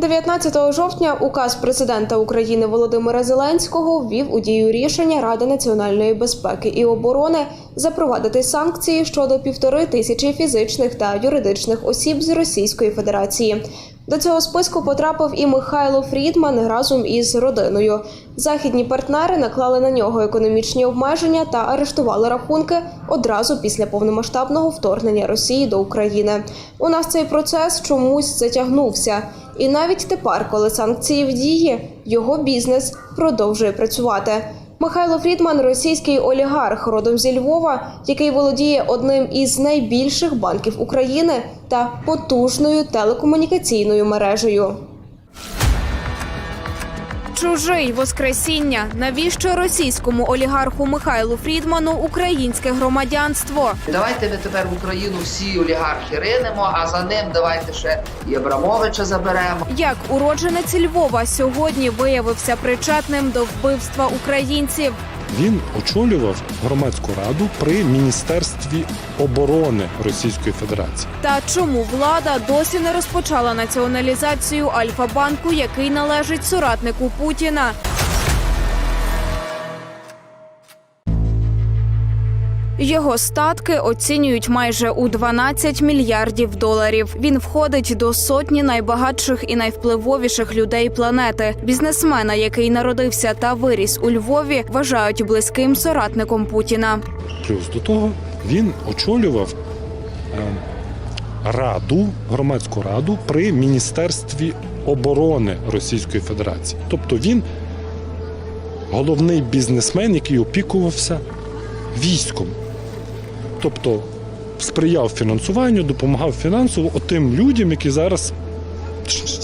19 жовтня указ президента України Володимира Зеленського ввів у дію рішення Ради національної безпеки і оборони запровадити санкції щодо півтори тисячі фізичних та юридичних осіб з Російської Федерації. До цього списку потрапив і Михайло Фрідман разом із родиною. Західні партнери наклали на нього економічні обмеження та арештували рахунки одразу після повномасштабного вторгнення Росії до України. У нас цей процес чомусь затягнувся. І навіть тепер, коли санкції в дії, його бізнес продовжує працювати. Михайло Фрідман російський олігарх родом зі Львова, який володіє одним із найбільших банків України та потужною телекомунікаційною мережею. Чужий воскресіння. Навіщо російському олігарху Михайлу Фрідману українське громадянство? Давайте ми тепер в Україну всі олігархи ринемо, а за ним давайте ще і Абрамовича заберемо. Як уродженець Львова сьогодні виявився причетним до вбивства українців? Він очолював громадську раду при міністерстві оборони Російської Федерації. Та чому влада досі не розпочала націоналізацію Альфа-банку, який належить соратнику Путіна? Його статки оцінюють майже у 12 мільярдів доларів. Він входить до сотні найбагатших і найвпливовіших людей планети. Бізнесмена, який народився та виріс у Львові, вважають близьким соратником Путіна. Плюс до того він очолював е, раду, громадську раду при міністерстві оборони Російської Федерації. Тобто він головний бізнесмен, який опікувався військом. Тобто сприяв фінансуванню, допомагав фінансово отим людям, які зараз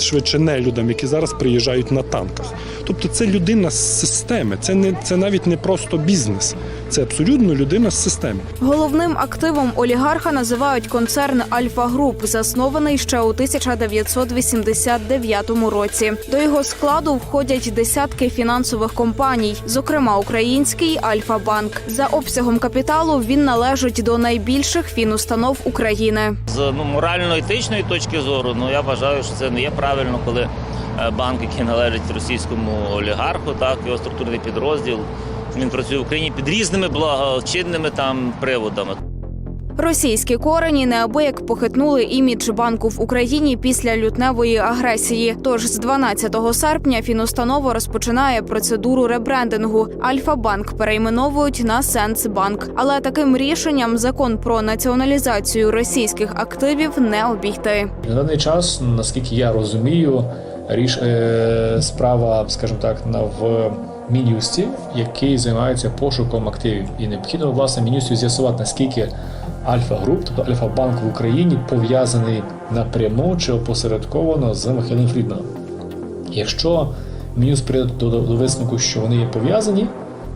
швидше не людям, які зараз приїжджають на танках. Тобто це людина з системи, це не це навіть не просто бізнес, це абсолютно людина з системи. Головним активом олігарха називають концерн Альфа Груп, заснований ще у 1989 році. До його складу входять десятки фінансових компаній, зокрема український Альфа Банк. За обсягом капіталу він належить до найбільших фінустанов України. З ну, морально-етичної точки зору, ну я вважаю, що це не є правильно, коли е, банк, який належить російському олігарху, так його структурний підрозділ. Він працює в Україні під різними благочинними там приводами. Російські корені неабияк похитнули імідж банку в Україні після лютневої агресії. Тож з 12 серпня фінустанова розпочинає процедуру ребрендингу. Альфа-банк перейменовують на Сенсбанк. Але таким рішенням закон про націоналізацію російських активів не обійти. На даний час, наскільки я розумію, ріш е, справа, скажімо так, на в Мін'юсті, який займається пошуком активів. І необхідно власне Мін'юстю з'ясувати, наскільки Альфа Груп, тобто Альфа Банк в Україні пов'язаний напряму чи опосередковано з Михайлом Фрідманом. Якщо Мін'юст прийде до, до, до висновку, що вони є пов'язані,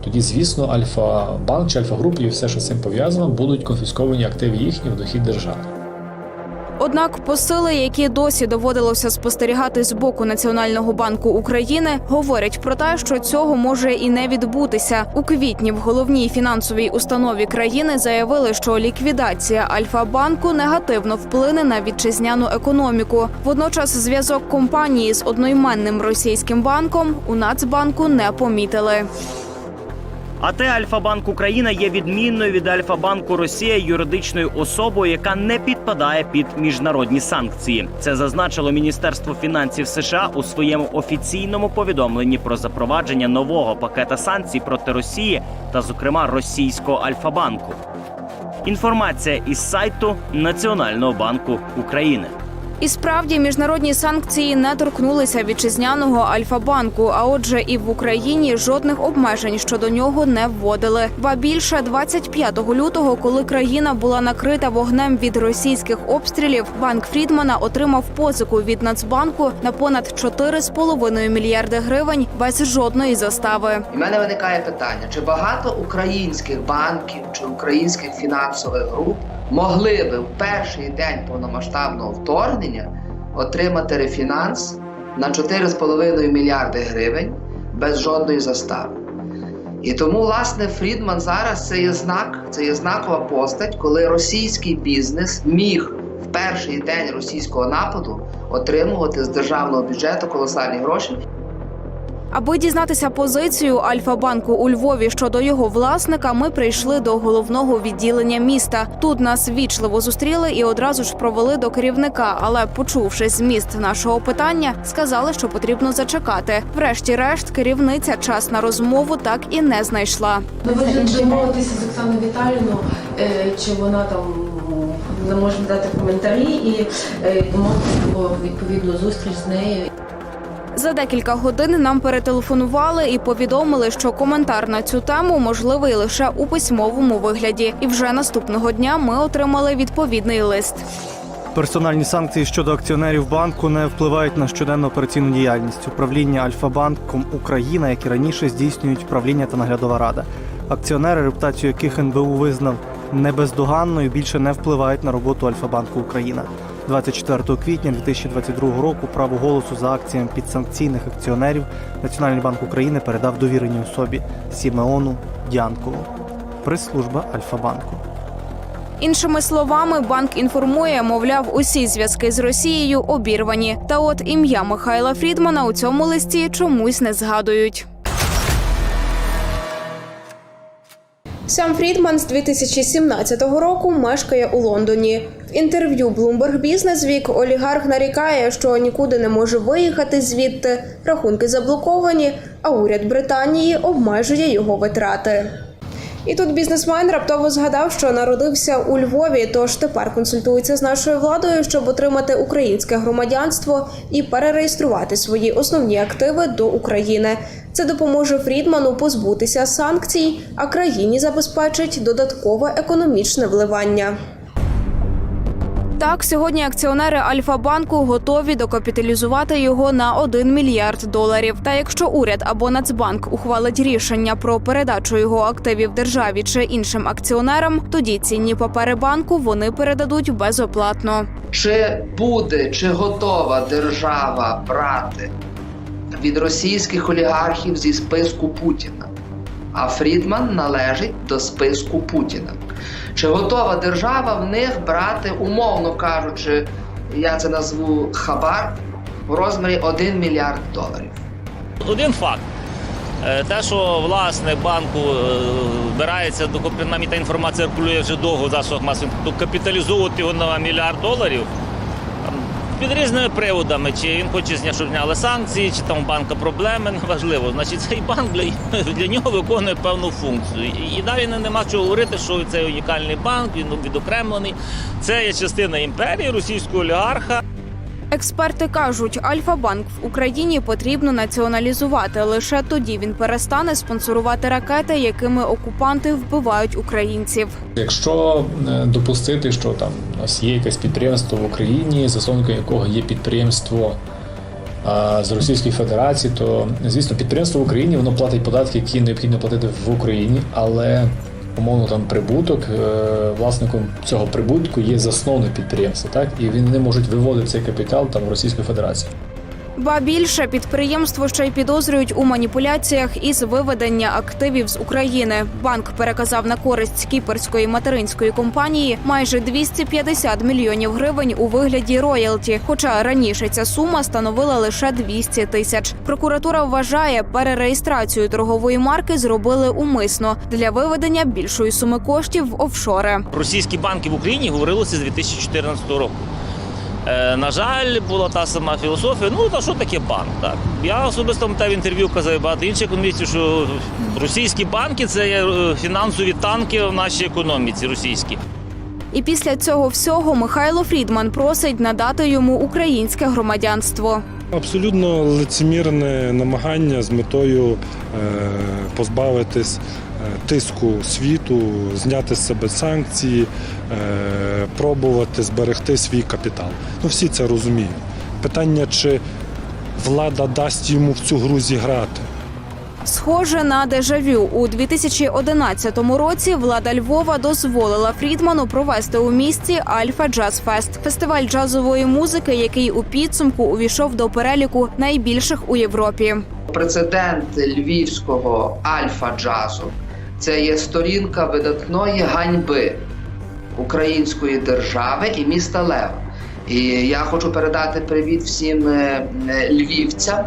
тоді, звісно, Альфа Банк чи Альфа Груп і все, що з цим пов'язано, будуть конфісковані активи їхні в дохід держави. Однак посили, які досі доводилося спостерігати з боку Національного банку України, говорять про те, що цього може і не відбутися. У квітні в головній фінансовій установі країни заявили, що ліквідація Альфа-банку негативно вплине на вітчизняну економіку. Водночас зв'язок компанії з одноіменним російським банком у Нацбанку не помітили. АТ Альфа-Банк Україна є відмінною від Альфа-банку Росія юридичною особою, яка не підпадає під міжнародні санкції. Це зазначило Міністерство фінансів США у своєму офіційному повідомленні про запровадження нового пакета санкцій проти Росії та, зокрема, російського Альфа-банку. Інформація із сайту Національного банку України. І справді міжнародні санкції не торкнулися вітчизняного Альфа-банку. А отже, і в Україні жодних обмежень щодо нього не вводили. Ба більше 25 лютого, коли країна була накрита вогнем від російських обстрілів, банк Фрідмана отримав позику від Нацбанку на понад 4,5 мільярди гривень без жодної застави. І мене виникає питання: чи багато українських банків чи українських фінансових груп могли би в перший день повномасштабного вторгнення отримати рефінанс на 4,5 мільярди гривень без жодної застави? І тому, власне, Фрідман зараз це є знак, це є знакова постать, коли російський бізнес міг в перший день російського нападу отримувати з державного бюджету колосальні гроші. Аби дізнатися позицію Альфа-банку у Львові щодо його власника, ми прийшли до головного відділення міста. Тут нас вічливо зустріли і одразу ж провели до керівника. Але, почувши зміст нашого питання, сказали, що потрібно зачекати. Врешті-решт, керівниця час на розмову так і не знайшла. Ну, ви домовитися з Оксаною Віталіївною, е, чи вона там не може дати коментарі і е, домовитися про відповідну зустріч з нею. За декілька годин нам перетелефонували і повідомили, що коментар на цю тему можливий лише у письмовому вигляді. І вже наступного дня ми отримали відповідний лист. Персональні санкції щодо акціонерів банку не впливають на щоденну операційну діяльність. Управління Альфа-банком Україна, як і раніше, здійснюють правління та наглядова рада. Акціонери, репутацію яких НБУ визнав небездоганною, більше не впливають на роботу Альфа-банку Україна. 24 квітня 2022 року право голосу за акціями підсанкційних акціонерів Національний банк України передав довіреній особі Сімеону Дянкову. Прес-служба Альфа-банку. Іншими словами, банк інформує, мовляв, усі зв'язки з Росією обірвані. Та от ім'я Михайла Фрідмана у цьому листі чомусь не згадують. Сам Фрідман з 2017 року мешкає у Лондоні. Інтерв'ю Bloomberg Business Week олігарх нарікає, що нікуди не може виїхати звідти, рахунки заблоковані, а уряд Британії обмежує його витрати. І тут бізнесмен раптово згадав, що народився у Львові, тож тепер консультується з нашою владою, щоб отримати українське громадянство і перереєструвати свої основні активи до України. Це допоможе Фрідману позбутися санкцій, а країні забезпечить додаткове економічне вливання. Так, сьогодні акціонери Альфа-банку готові докапіталізувати його на 1 мільярд доларів. Та якщо уряд або Нацбанк ухвалить рішення про передачу його активів державі чи іншим акціонерам, тоді цінні папери банку вони передадуть безоплатно. Чи буде, чи готова держава брати від російських олігархів зі списку Путіна? А Фрідман належить до списку Путіна. Чи готова держава в них брати, умовно кажучи, я це назву хабар в розмірі 1 мільярд доларів? Один факт. Е, Те, що власник банку е, збирається до принаймні та інформація циркулює вже довго в засобах масової інформації, капіталізовувати його на мільярд доларів під різними приводами, чи він хоче зняти, щоб зняли санкції, чи там у банка проблеми, неважливо. Значить, цей банк для, для нього виконує певну функцію. І, і далі нема чого говорити, що це унікальний банк, він відокремлений. Це є частина імперії російського олігарха. Експерти кажуть, Альфа-банк в Україні потрібно націоналізувати. Лише тоді він перестане спонсорувати ракети, якими окупанти вбивають українців. Якщо е, допустити, що там у нас є якесь підприємство в Україні, засновником якого є підприємство з Російської Федерації, то звісно підприємство в Україні воно платить податки, які необхідно платити в Україні, але умовно там прибуток е, власником цього прибутку є засновник підприємства, так і не можуть виводити цей капітал там в Російську Федерацію. Ба більше підприємство ще й підозрюють у маніпуляціях із виведення активів з України. Банк переказав на користь кіперської материнської компанії майже 250 мільйонів гривень у вигляді роялті. Хоча раніше ця сума становила лише 200 тисяч. Прокуратура вважає, перереєстрацію торгової марки зробили умисно для виведення більшої суми коштів в офшори. Російські банки в Україні говорилося з 2014 року. Е, на жаль, була та сама філософія. Ну та що таке банк? Так я особисто пам'ятаю в інтерв'ю казав і багато інших економістів, що російські банки це е, фінансові танки в нашій економіці. Російські. І після цього всього Михайло Фрідман просить надати йому українське громадянство. Абсолютно лицемірне намагання з метою е, позбавитись тиску світу, зняти з себе санкції, е, пробувати зберегти свій капітал. Ну всі це розуміють. Питання, чи влада дасть йому в цю гру зіграти. Схоже на дежавю у 2011 році влада Львова дозволила Фрідману провести у місті Альфа Джаз Фест фестиваль джазової музики, який у підсумку увійшов до переліку найбільших у Європі. Прецедент львівського альфа джазу це є сторінка видатної ганьби української держави і міста Лева. І я хочу передати привіт всім е, е, львівцям,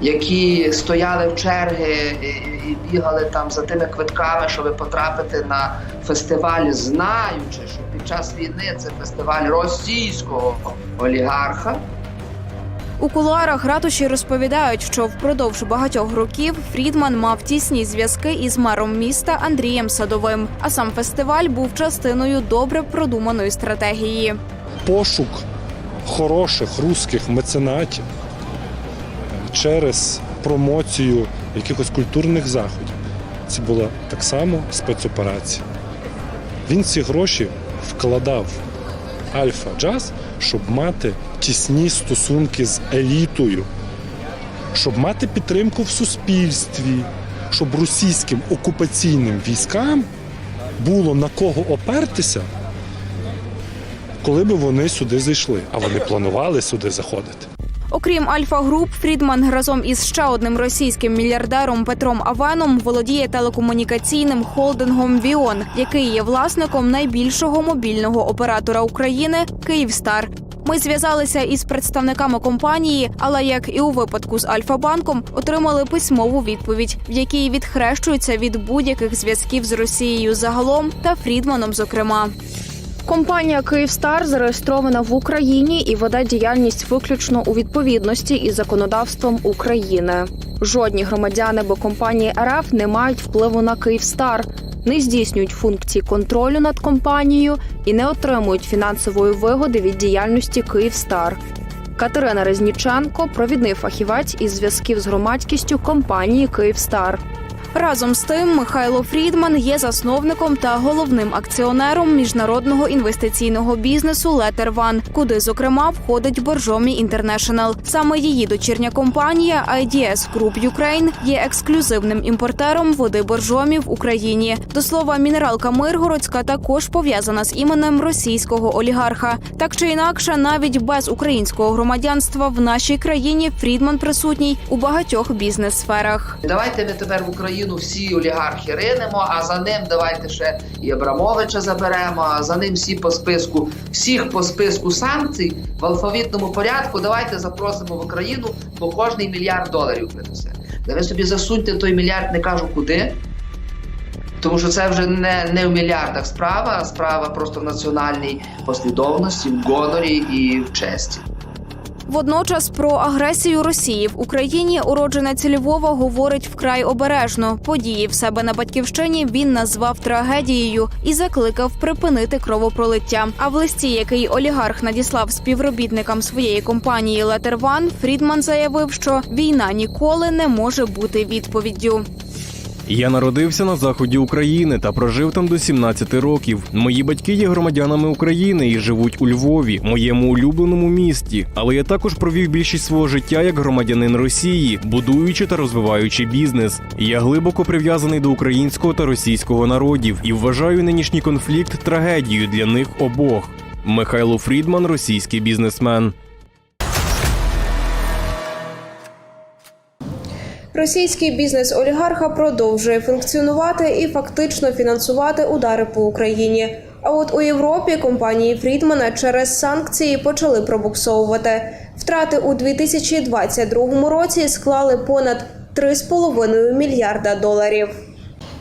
які стояли в черги і бігали там за тими квитками, щоб потрапити на фестиваль, знаючи, що під час війни це фестиваль російського олігарха. У кулуарах ратуші розповідають, що впродовж багатьох років Фрідман мав тісні зв'язки із мером міста Андрієм Садовим. А сам фестиваль був частиною добре продуманої стратегії. Пошук хороших русських меценатів через промоцію якихось культурних заходів. Це була так само спецоперація. Він ці гроші вкладав Альфа Джаз, щоб мати тісні стосунки з елітою, щоб мати підтримку в суспільстві, щоб російським окупаційним військам було на кого опертися, коли б вони сюди зайшли. А вони планували сюди заходити. Окрім Альфа Груп, Фрідман разом із ще одним російським мільярдером Петром Авеном володіє телекомунікаційним холдингом Віон, який є власником найбільшого мобільного оператора України Київстар. Ми зв'язалися із представниками компанії, але як і у випадку з Альфа-банком, отримали письмову відповідь, в якій відхрещуються від будь-яких зв'язків з Росією загалом та Фрідманом, зокрема. Компанія Київстар зареєстрована в Україні і веде діяльність виключно у відповідності із законодавством України. Жодні громадяни або компанії РФ не мають впливу на Київстар, не здійснюють функції контролю над компанією і не отримують фінансової вигоди від діяльності Київстар. Катерина Резніченко, провідний фахівець із зв'язків з громадськістю компанії Київстар. Разом з тим, Михайло Фрідман є засновником та головним акціонером міжнародного інвестиційного бізнесу Letter One, куди зокрема входить Боржомі Інтернешнл. Саме її дочірня компанія IDS Group Ukraine є ексклюзивним імпортером води Боржомі в Україні. До слова, мінералка Миргородська також пов'язана з іменем російського олігарха. Так чи інакше, навіть без українського громадянства в нашій країні Фрідман присутній у багатьох бізнес-сферах. Давайте ми тепер в Україну всі олігархи ринемо, а за ним давайте ще і Абрамовича заберемо, а за ним всі по списку, всіх по списку санкцій в алфавітному порядку. Давайте запросимо в Україну, бо кожний мільярд доларів принесе. Да ви собі засуньте той мільярд, не кажу куди. Тому що це вже не, не в мільярдах справа, а справа просто в національній послідовності, в гонорі і в честі. Водночас про агресію Росії в Україні уродженець Львова говорить вкрай обережно. Події в себе на батьківщині він назвав трагедією і закликав припинити кровопролиття. А в листі, який олігарх надіслав співробітникам своєї компанії One, Фрідман заявив, що війна ніколи не може бути відповіддю. Я народився на заході України та прожив там до 17 років. Мої батьки є громадянами України і живуть у Львові, моєму улюбленому місті. Але я також провів більшість свого життя як громадянин Росії, будуючи та розвиваючи бізнес. Я глибоко прив'язаний до українського та російського народів і вважаю нинішній конфлікт трагедією для них обох. Михайло Фрідман, російський бізнесмен. Російський бізнес олігарха продовжує функціонувати і фактично фінансувати удари по Україні. А от у Європі компанії Фрідмана через санкції почали пробуксовувати. Втрати у 2022 році склали понад 3,5 мільярда доларів.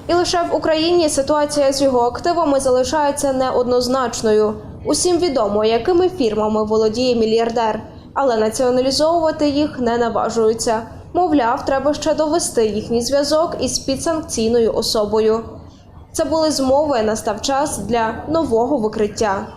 І лише в Україні ситуація з його активами залишається неоднозначною. Усім відомо, якими фірмами володіє мільярдер, але націоналізовувати їх не наважуються. Мовляв, треба ще довести їхній зв'язок із підсанкційною особою. Це були змови. Настав час для нового викриття.